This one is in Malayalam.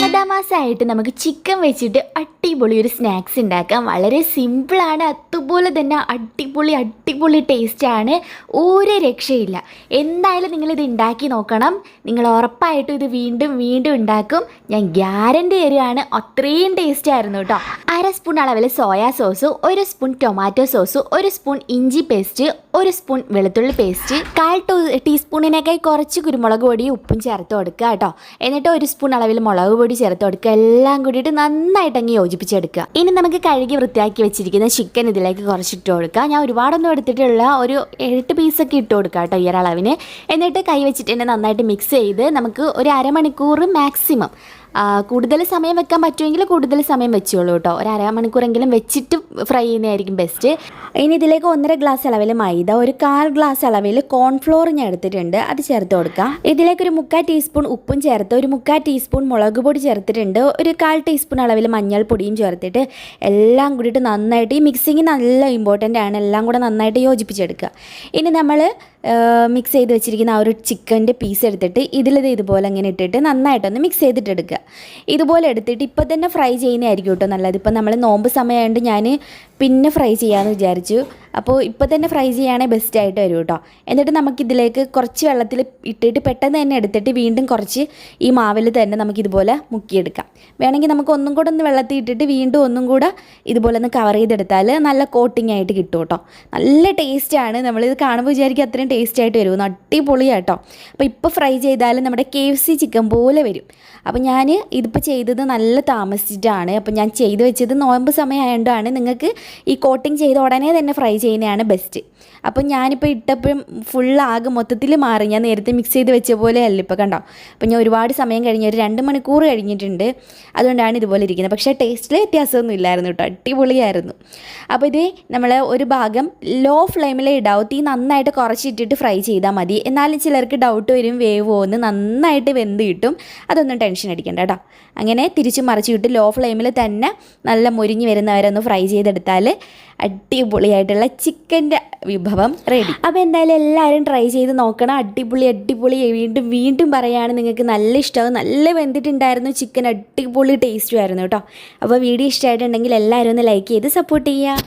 റമദാൻ മാസമായിട്ട് നമുക്ക് ചിക്കൻ വെച്ചിട്ട് അടിപൊളി ഒരു സ്നാക്സ് ഉണ്ടാക്കാം. വളരെ സിമ്പിളാണ് അതുപോലെ തന്നെ അടിപൊളി അടിപൊളി ടേസ്റ്റാണ് ഒരു രക്ഷയില്ല. എന്തായാലും നിങ്ങളിത് ഉണ്ടാക്കി നോക്കണം. നിങ്ങൾ ഉറപ്പായിട്ടും ഇത് വീണ്ടും വീണ്ടും ഉണ്ടാക്കും. ഞാൻ ഗ്യാരന്റി തരികയാണ് അത്രയും ടേസ്റ്റ് ആയിരുന്നു കേട്ടോ. അര സ്പൂൺ അളവിൽ സോയാ സോസ് ഒരു സ്പൂൺ ടൊമാറ്റോ സോസ് ഒരു സ്പൂൺ ഇഞ്ചി പേസ്റ്റ് ഒരു സ്പൂൺ വെളുത്തുള്ളി പേസ്റ്റ് കാൽ ടൂ ടീസ്പൂണിനേക്കായി കുറച്ച് കുരുമുളക് പൊടി ഉപ്പും ചേർത്ത് കൊടുക്കുക കേട്ടോ. എന്നിട്ട് ഒരു സ്പൂൺ അളവിൽ മുളക് പൊടി ചേർത്ത് കൊടുക്കുക. എല്ലാം കൂടിയിട്ട് നന്നായിട്ട് അങ്ങ് യോജിപ്പിച്ചെടുക്കുക. ഇനി നമുക്ക് കഴുകി വൃത്തിയാക്കി വെച്ചിരിക്കുന്ന ചിക്കൻ ഇതിലേക്ക് കുറച്ച് ഇട്ട് കൊടുക്കുക. ഞാൻ ഒരുപാടൊന്നും എടുത്തിട്ടുള്ള ഒരു എട്ട് പീസൊക്കെ ഇട്ട് കൊടുക്കുക കേട്ടോ ഈ ഒരു അളവിന്. എന്നിട്ട് കൈ വെച്ചിട്ട് തന്നെ നന്നായിട്ട് മിക്സ് ചെയ്ത് നമുക്ക് ഒരു അരമണിക്കൂർ മാക്സിമം കൂടുതൽ സമയം വെക്കാൻ പറ്റുമെങ്കിൽ കൂടുതൽ സമയം വെച്ചോളൂ കേട്ടോ. ഒരു അരമണിക്കൂറെങ്കിലും വെച്ചിട്ട് ഫ്രൈ ചെയ്യുന്നതായിരിക്കും ബെസ്റ്റ് ഇനി ഇതിലേക്ക് ഒന്നര ഗ്ലാസ് അളവിൽ മൈദ ഒരു കാൽ ഗ്ലാസ് അളവിൽ കോൺഫ്ലോർ ഞാൻ എടുത്തിട്ടുണ്ട്. അത് ചേർത്ത് കൊടുക്കാം. ഇതിലേക്ക് ഒരു മുക്കാൽ ടീസ്പൂൺ ഉപ്പും ചേർത്ത് ഒരു മുക്കാൽ ടീസ്പൂൺ മുളക് പൊടി ചേർത്തിട്ടുണ്ട്. ഒരു കാൽ ടീസ്പൂൺ അളവിൽ മഞ്ഞൾപ്പൊടിയും ചേർത്തിട്ട് എല്ലാം കൂടിയിട്ട് നന്നായിട്ട് ഈ മിക്സിങ് നല്ല ഇമ്പോർട്ടന്റ് ആണ്. എല്ലാം കൂടെ നന്നായിട്ട് യോജിപ്പിച്ചെടുക്കുക. ഇനി നമ്മൾ മിക്സ് ചെയ്ത് വെച്ചിരിക്കുന്ന ആ ഒരു ചിക്കന്റെ പീസ് എടുത്തിട്ട് ഇതിലിത് ഇതുപോലെ അങ്ങനെ ഇട്ടിട്ട് നന്നായിട്ടൊന്ന് മിക്സ് ചെയ്തിട്ട് എടുക്കുക ഇതുപോലെ എടുത്തിട്ട് ഇപ്പം തന്നെ ഫ്രൈ ചെയ്യുന്നതായിരിക്കും കേട്ടോ നല്ലത്. ഇപ്പം നമ്മൾ നോമ്പ് സമയമായതുകൊണ്ട് ഞാൻ പിന്നെ ഫ്രൈ ചെയ്യാമെന്ന് വിചാരിച്ചു. അപ്പോൾ ഇപ്പോൾ തന്നെ ഫ്രൈ ചെയ്യുകയാണെങ്കിൽ ബെസ്റ്റ് ആയിട്ട് വരും കേട്ടോ. എന്നിട്ട് നമുക്കിതിലേക്ക് കുറച്ച് വെള്ളത്തിൽ ഇട്ടിട്ട് പെട്ടെന്ന് തന്നെ എടുത്തിട്ട് വീണ്ടും കുറച്ച് ഈ മാവിൽ തന്നെ നമുക്കിതുപോലെ മുക്കിയെടുക്കാം. വേണമെങ്കിൽ നമുക്ക് ഒന്നും കൂടെ ഒന്ന് വെള്ളത്തിൽ ഇട്ടിട്ട് വീണ്ടും ഒന്നും കൂടെ ഇതുപോലെ ഒന്ന് കവർ ചെയ്തെടുത്താൽ നല്ല കോട്ടിംഗ് ആയിട്ട് കിട്ടും കേട്ടോ. നല്ല ടേസ്റ്റാണ് നമ്മളിത് കാണുമ്പോൾ വിചാരിക്കും അത്രയും ടേസ്റ്റ് ആയിട്ട് വരും. അടിപൊളിയാട്ടോ. അപ്പോൾ ഇപ്പോൾ ഫ്രൈ ചെയ്താൽ നമ്മുടെ കെ ചിക്കൻ പോലെ വരും. അപ്പോൾ ഞാൻ ഇതിപ്പോൾ ചെയ്തത് നല്ല താമസിച്ചിട്ടാണ്. അപ്പോൾ ഞാൻ ചെയ്ത് വെച്ചത് നോയമ്പ് സമയമായതുകൊണ്ടാണ് നിങ്ങൾക്ക് ഈ കോട്ടിങ് ചെയ്ത ഉടനെ തന്നെ ഫ്രൈ ചെയ്യുന്നതാണ് ബെസ്റ്റ് അപ്പോൾ ഞാനിപ്പോൾ ഇട്ടപ്പോഴും ഫുള്ളാകെ മൊത്തത്തിൽ മാറി. ഞാൻ നേരത്തെ മിക്സ് ചെയ്ത് വെച്ച പോലെ അല്ല ഇപ്പോൾ കണ്ടോ? അപ്പോൾ ഞാൻ ഒരുപാട് സമയം കഴിഞ്ഞ് ഒരു രണ്ട് മണിക്കൂർ കഴിഞ്ഞിട്ടുണ്ട്. അതുകൊണ്ടാണ് ഇതുപോലെ ഇരിക്കുന്നത്. പക്ഷേ ടേസ്റ്റിൽ വ്യത്യാസമൊന്നും ഇല്ലായിരുന്നു കേട്ടോ. അടിപൊളിയായിരുന്നു. അപ്പോൾ ഇത് നമ്മൾ ഒരു ഭാഗം ലോ ഫ്ലെയിമിൽ ഇടാവും തീ നന്നായിട്ട് കുറച്ചിട്ടിട്ട് ഫ്രൈ ചെയ്താൽ മതി. എന്നാലും ചിലർക്ക് ഡൗട്ട് വരും വേവോ എന്ന് നന്നായിട്ട് വെന്ത് കിട്ടും. അതൊന്നും ടെൻഷൻ അടിക്കണ്ട കേട്ടോ അങ്ങനെ തിരിച്ചു മറിച്ചിട്ട് ലോ ഫ്ലെയിമിൽ തന്നെ നല്ല മുരിഞ്ഞ് വരുന്നവരെ ഒന്ന് ഫ്രൈ ചെയ്തെടുത്താൽ അടിപൊളിയായിട്ടുള്ള ചിക്കന്റെ വിഭവം റെഡി അപ്പോൾ എന്തായാലും എല്ലാവരും ട്രൈ ചെയ്ത് നോക്കണം. അടിപൊളി അടിപൊളി. വീണ്ടും വീണ്ടും പറയുകയാണ് നിങ്ങൾക്ക് നല്ല ഇഷ്ടമാവും നല്ല വെന്തിട്ടുണ്ടായിരുന്നു ചിക്കൻ അടിപൊളി ടേസ്റ്റും ആയിരുന്നു കേട്ടോ അപ്പോൾ വീഡിയോ ഇഷ്ടമായിട്ടുണ്ടെങ്കിൽ എല്ലാവരും ഒന്ന് ലൈക്ക് ചെയ്ത് സപ്പോർട്ട് ചെയ്യുക